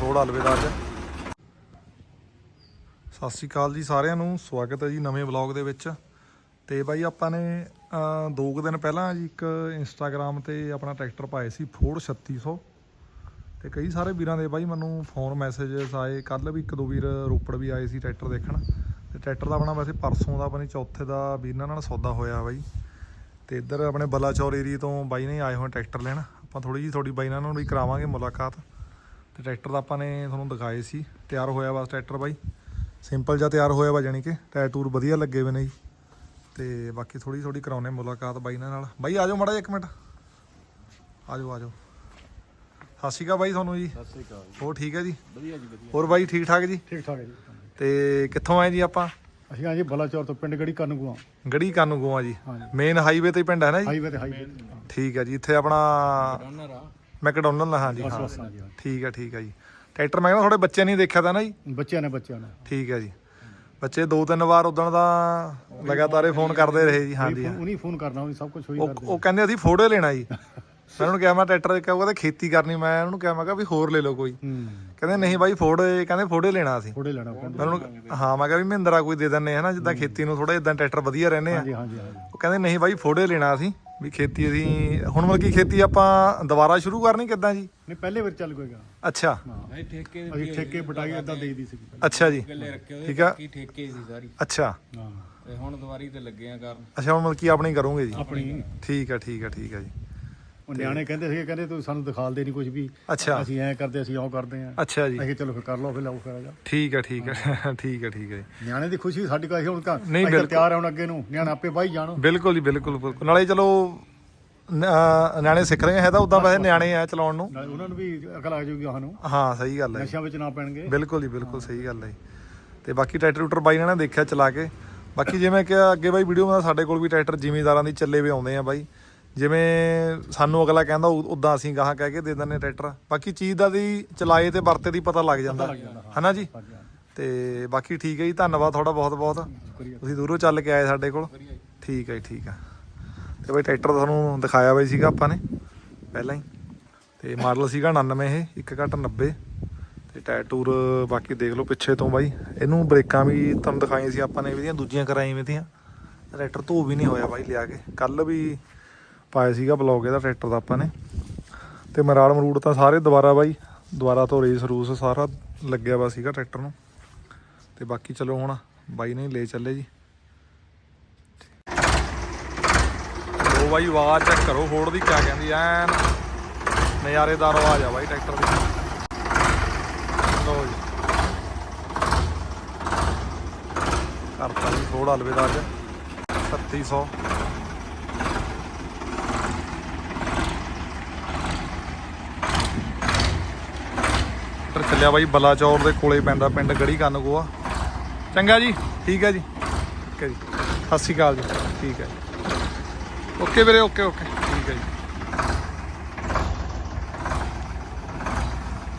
ਫੋੜ ਅਲਵਿਦਾ ਅੱਜ ਸਤਿ ਸ਼੍ਰੀ ਅਕਾਲ ਜੀ ਸਾਰਿਆਂ ਨੂੰ, ਸਵਾਗਤ ਹੈ ਜੀ ਨਵੇਂ ਵਲੌਗ ਦੇ ਵਿੱਚ। ਤੇ ਬਾਈ ਆਪਾਂ ਨੇ ਦੋ ਕੁ ਦਿਨ ਪਹਿਲਾਂ ਜੀ ਇੱਕ ਇੰਸਟਾਗ੍ਰam ਤੇ ਆਪਣਾ ਟਰੈਕਟਰ ਪਾਏ ਸੀ ਫੋੜ 3600 ਤੇ ਕਈ ਸਾਰੇ ਵੀਰਾਂ ਦੇ ਬਾਈ ਮੈਨੂੰ ਫੋਨ ਮੈਸੇजेस ਆਏ ਕੱਲ ਵੀ ਇੱਕ ਦੋ ਵੀਰ ਰੋਪੜ ਵੀ ਆਏ ਸੀ ਟਰੈਕਟਰ ਦੇਖਣ। ਤੇ ਟਰੈਕਟਰ ਦਾ ਆਪਣਾ ਵੈਸੇ ਪਰਸੋਂ ਦਾ ਆਪਣੀ ਚੌਥੇ ਦਾ ਵੀਰਾਂ ਨਾਲ ਸੌਦਾ ਹੋਇਆ ਬਾਈ। ਤੇ ਇੱਧਰ ਆਪਣੇ ਬਲਾਚੌਰ ਏਰੀਏ ਤੋਂ ਬਾਈ ਨੇ ਆਏ ਹੋਏ ਟਰੈਕਟਰ ਲੈਣ। ਆਪਾਂ ਥੋੜੀ ਜੀ ਥੋੜੀ ਬਾਈ ਨਾਲ ਨੂੰ ਵੀ ਕਰਾਵਾਂਗੇ ਮੁਲਾਕਾਤ। ਤੇ ਟਰੈਕਟਰ ਦਾ ਆਪਾਂ ਨੇ ਤੁਹਾਨੂੰ ਦਿਖਾਏ ਸੀ ਤਿਆਰ ਹੋਇਆ ਵਾ ਟਰੈਕਟਰ ਬਾਈ। ਸਿੰਪਲ ਜਿਹਾ ਤਿਆਰ ਹੋਇਆ ਵਾ ਜਾਨੀ ਕਿ ਟਾਇਰ ਟੂਰ ਵਧੀਆ ਲੱਗੇ ਹੋਏ ਨੇ ਜੀ। ਤੇ ਬਾਕੀ ਥੋੜੀ ਥੋੜੀ ਕਰਾਉਨੇ ਮੁਲਾਕਾਤ ਬਾਈ ਨਾਲ ਬਾਈ ਆਜੋ ਮੜਾ ਇੱਕ ਮਿੰਟ। ਆਜੋ ਆਜੋ ਸਤਿ ਸ਼੍ਰੀ ਅਕਾਲ ਬਾਈ ਤੁਹਾਨੂੰ ਜੀ। ਸਤਿ ਸ੍ਰੀ ਅਕਾਲ ਹੋਰ ਠੀਕ ਹੈ ਜੀ? ਵਧੀਆ ਜੀ ਵਧੀਆ। ਹੋਰ ਬਾਈ ਠੀਕ ਠਾਕ ਜੀ? ਠੀਕ ਠਾਕ ਹੈ ਜੀ ਤੇ ਕਿੱਥੋਂ ਆਏ ਜੀ ਆਪਾਂ? ਅਸੀਂ ਆ ਜੀ ਬਲਾਚੌਰ ਤੋਂ ਪਿੰਡ ਗੜੀ ਕਾਨੂੰਗਵਾ ਗੜੀ ਕਾਨੂੰਗੋ ਆ ਜੀ ਮੇਨ ਹਾਈਵੇ ਤੇ ਪਿੰਡ ਹੈ ਨਾ ਜੀ? ਹਾਈਵੇ ਤੇ ਹਾਈਵੇ ਠੀਕ ਹੈ ਜੀ ਇੱਥੇ ਆਪਣਾ ਮੈਕਡੋਨਲਡ ਹਾਂ ਜੀ ਬਸ ਹਾਂ। ਬਸ। ਠੀਕ ਹੈ ਠੀਕ ਹੈ ਜੀ। ਟਰੈਕਟਰ ਮੈਂ ਕਹਿੰਦਾ ਤੁਹਾਡੇ ਬੱਚਿਆਂ ਨਹੀਂ ਦੇਖਿਆ ਤਾਂ ਨਾ ਜੀ? ਬੱਚਿਆਂ ਨੇ ਬੱਚਿਆਂ ਨੇ। ਠੀਕ ਹੈ ਜੀ। ਬੱਚੇ ਦੋ ਤਿੰਨ ਵਾਰ ਉਦਣ ਦਾ ਲਗਾਤਾਰ ਫੋਨ ਕਰਦੇ ਰਹੇ ਜੀ ਹਾਂਜੀ ਹਾਂ ਉਹਨੀ ਫੋਨ ਕਰਨਾ ਉਹਨੀ ਸਭ ਕੁਝ ਹੋਈ ਉਹ ਕਰਦੇ ਉਹ ਕਹਿੰਦੇ ਅਸੀਂ ਫੋਟੋ ਲੈਣਾ ਜੀ। ਮੈਂ ਉਹਨੂੰ ਕਿਹਾ ਮੈਂ ਟਰੈਕਟਰ ਕਹੂਗਾ ਤੇ ਖੇਤੀ ਕਰਨੀ ਮੈਂ ਉਹਨੂੰ ਕਿਹਾ ਮੈਂ ਕਿਹਾ ਵੀ ਹੋਰ ਲੈ ਲਓ ਕੋਈ। ਹੂੰ। ਕਹਿੰਦੇ ਨਹੀਂ ਬਾਈ ਫੋਟੋ ਕਹਿੰਦੇ ਫੋਟੋ ਲੈਣਾ ਅਸੀਂ। ਥੋੜੇ ਲੈਣਾ ਪੈਂਦਾ ਮੈਂ ਉਹਨੂੰ ਹਾਂ ਮੈਂ ਕਿਹਾ ਵੀ ਮਹਿੰਦਰਾ ਕੋਈ ਦੇ ਦਿੰਨੇ ਹਨਾ ਜਿੱਦਾਂ ਖੇਤੀ ਨੂੰ ਥੋੜਾ ਇਦਾਂ ਟਰੈਕਟਰ ਵਧੀਆ ਰਹਿੰਦੇ ਆ। ਹਾਂਜੀ ਹਾਂਜੀ ਹਾਂਜੀ। ਉਹ ਕਹਿੰਦੇ ਨਹੀਂ ਬਾਈ ਫੋਟੋ ਲੈਣਾ ਅਸੀਂ। ਵੀ ਖੇਤੀ ਅਸੀਂ ਹੁਣ ਮਤਲਬ ਕੀ ਖੇਤੀ ਆਪਾਂ ਦੁਬਾਰਾ ਸ਼ੁਰੂ ਕਰਨੀ ਕਿੱਦਾਂ ਜੀ? ਨਹੀਂ ਪਹਿਲੇ ਵਾਰ ਚੱਲ ਗਏਗਾ ਅੱਛਾ। ਹਾਂ। ਇਹ ਠੇਕੇ ਅਸੀਂ ਠੇਕੇ ਬਟਾਈ ਇਦਾਂ ਦੇਈਦੀ ਸੀ। ਅੱਛਾ ਜੀ। ਗੱਲੇ ਰੱਖੇ ਠੀਕ ਆ। ਕੀ ਠੇਕੇ ਸੀ ਸਾਰੀ। ਅੱਛਾ। ਹਾਂ। ਤੇ ਹੁਣ ਦੁਬਾਰੀ ਤੇ ਲੱਗੇ ਆ ਕਰਨ। ਅੱਛਾ ਹੁਣ ਮਤਲਬ ਕੀ ਆਪਣੀ ਕਰੋਗੇ ਜੀ। ਆਪਣੀ। ਠੀਕ ਹੈ ਠੀਕ ਹੈ ਠੀਕ ਹੈ ਜੀ। ਉਹ ਨਿਆਣੇ ਕਹਿੰਦੇ ਸੀ ਕਹਿੰਦੇ ਤੂੰ ਸਾਨੂੰ ਦਿਖਾਲਦੇ ਨਹੀਂ ਕੁਝ ਵੀ। ਅੱਛਾ। ਅਸੀਂ ਐਂ ਕਰਦੇ ਅਸੀਂ ਉਹ ਕਰਦੇ ਆਂ। ਅੱਛਾ ਜੀ। ਅਸੀਂ ਚਲੋ ਫਿਰ ਕਰ ਲਓ ਫਿਰ ਲਾਓ ਫਿਰ ਆ ਜਾ ਠੀਕ ਹੈ ਠੀਕ ਹੈ ਠੀਕ ਹੈ ਠੀਕ ਜੀ। ਨਿਆਣੇ ਦੀ ਖੁਸ਼ੀ ਸਾਡੀ ਅਸੀਂ ਹੁਣ ਨਹੀਂ, ਤਾਂ ਬਿਲਕੁਲ। ਤਿਆਰ ਆ ਹੁਣ ਅੱਗੇ ਨੂੰ। ਨਿਆਣਾ ਆਪੇ ਬਾਈ ਜਾਣ। ਬਿਲਕੁਲ ਜੀ ਬਿਲਕੁਲ ਬਿਲਕੁਲ। ਨਾਲੇ ਚਲੋ ਨ- ਅਹ ਨਿਆਣੇ ਸਿੱਖ ਰਹੇ ਹੈ ਤਾਂ ਉਦਾਂ ਵੈਸੇ ਨਿਆਣੇ ਆ ਚਲਾਉਣ ਨੂੰ। ਨਾਲੇ ਉਹਨਾਂ ਨੂੰ ਵੀ ਅਕਲ ਆ ਜਾਊਗੀ ਸਾਨੂੰ। ਹਾਂ ਸਹੀ ਗੱਲ ਹੈ ਨਸ਼ਿਆਂ ਵਿੱਚ ਨਾ ਪੈਣਗੇ। ਬਿਲਕੁਲ ਜੀ ਬਿਲਕੁਲ ਸਹੀ ਗੱਲ ਹੈ ਜੀ। ਤੇ ਬਾਕੀ ਟਰੈਕਟਰ ਟਰੂਟਰ ਬਾਈ ਨੇ ਦੇਖਿਆ ਚਲਾ ਕੇ। ਬਾਕੀ ਜਿਵੇਂ ਕਿ ਅੱਗੇ ਬਾਈ ਵੀਡੀਓ ਦਾ ਸਾਡੇ ਕੋਲ ਵੀ ਟਰੈਕਟਰ ਜ਼ਿਮੀਦਾਰਾਂ ਦੀ ਚੱਲੇ ਵੀ ਆਉਂਦੇ ਆ ਬਾਈ। ਜਿਵੇਂ ਸਾਨੂੰ ਅਗਲਾ ਕਹਿੰਦਾ ਉਦਾਂ ਅਸੀਂ ਗਾਹਾਂ ਕਹਿ ਕੇ ਦੇ ਦਿੰਦੇ ਟਰੈਕਟਰ। ਬਾਕੀ ਚੀਜ਼ ਦਾ ਦੀ ਚਲਾਏ ਤੇ ਵਰਤੇ ਦੀ ਪਤਾ ਲੱਗ ਜਾਂਦਾ। ਹਨਾ ਜੀ? ਹਾਂ। ਤੇ ਬਾਕੀ ਠੀਕ ਹੈ ਜੀ ਧੰਨਵਾਦ ਤੁਹਾਡਾ ਬਹੁਤ ਬਹੁਤ ਤੁਸੀਂ ਦੂਰੋਂ ਚੱਲ ਕੇ ਆਏ ਸਾਡੇ ਕੋਲ। ਠੀਕ ਹੈ ਠੀਕ ਆ ਤੇ ਬਈ ਟਰੈਕਟਰ ਤੁਹਾਨੂੰ ਦਿਖਾਇਆ ਬਈ ਸੀਗਾ ਆਪਾਂ ਨੇ ਪਹਿਲਾਂ ਹੀ। ਤੇ ਮਾਡਲ ਸੀਗਾ 99 ਇਹ 1 ਘੱਟ 90 ਤੇ ਟਾਇਰ ਟੂਰ ਬਾਕੀ ਦੇਖ ਲਓ ਪਿੱਛੇ ਤੋਂ ਬਾਈ। ਇਹਨੂੰ ਬ੍ਰੇਕਾਂ ਵੀ ਤੁਹਾਨੂੰ ਦਿਖਾਈਆਂ ਸੀ ਆਪਾਂ ਨੇ ਇਹਦੀਆਂ ਦੂਜੀਆਂ ਕਰਾਈਆਂ ਵੀ ਤੀਆਂ ਟਰੈਕਟਰ ਧੋ ਵੀ ਨਹੀਂ ਹੋਇਆ ਬਾਈ ਲਿਆ ਕੇ। ਕੱਲ ਵੀ ਪਾਇਆ ਸੀਗਾ ਬਲੌਗ ਇਹਦਾ, ਟਰੈਕਟਰ ਦਾ ਆਪਾਂ ਨੇ। ਤੇ ਮਰਾਲ ਮਰੂੜ ਤਾਂ ਸਾਰੇ ਦੁਬਾਰਾ ਬਾਈ, ਦੁਬਾਰਾ ਤੋਂ ਰੇਸ ਰੂਸ ਸਾਰਾ ਲੱਗਿਆ ਵਾ ਸੀਗਾ ਟਰੈਕਟਰ ਨੂੰ। ਤੇ ਬਾਕੀ ਚਲੋ ਹੁਣ ਬਾਈ ਨੇ ਲੈ ਚੱਲੇ ਜੀ। ਲੋ ਬਾਈ, ਆਵਾਜ਼ ਚੈੱਕ ਕਰੋ ਹੋੜ ਦੀ ਕਿਆ ਕਹਿੰਦੀ, ਐਨ ਨਜ਼ਾਰੇਦਾਰ ਆਵਾਜ਼ ਆ ਬਾਈ ਟਰੈਕਟਰ ਦੀ। ਲੋ ਜੀ। ਕਰਤਾ ਜੀ ਥੋੜਾ ਹਲਵੇਦਾਰ 3700 ਚੱਲਿਆ ਬਾਈ, ਬਲਾਚੌਰ ਦੇ ਕੋਲੇ ਪੈਂਦਾ ਪਿੰਡ ਗੜੀ ਕੰਨਗੋਆ। ਚੰਗਾ ਜੀ, ਠੀਕ ਹੈ ਜੀ। ਠੀਕ ਹੈ ਜੀ। ਸਤਿ ਸ਼੍ਰੀ ਅਕਾਲ ਜੀ। ਠੀਕ ਹੈ ਓਕੇ ਵੀਰੇ, ਓਕੇ ਓਕੇ। ਠੀਕ ਹੈ ਜੀ।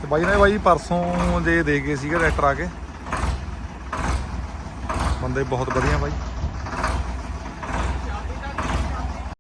ਤੇ ਬਾਈ ਨੇ ਬਾਈ ਪਰਸੋਂ ਜੇ ਦੇ ਗਏ ਸੀਗੇ ਟਰੈਕਟਰ ਆ ਕੇ। ਬੰਦੇ ਬਹੁਤ ਵਧੀਆ ਬਾਈ।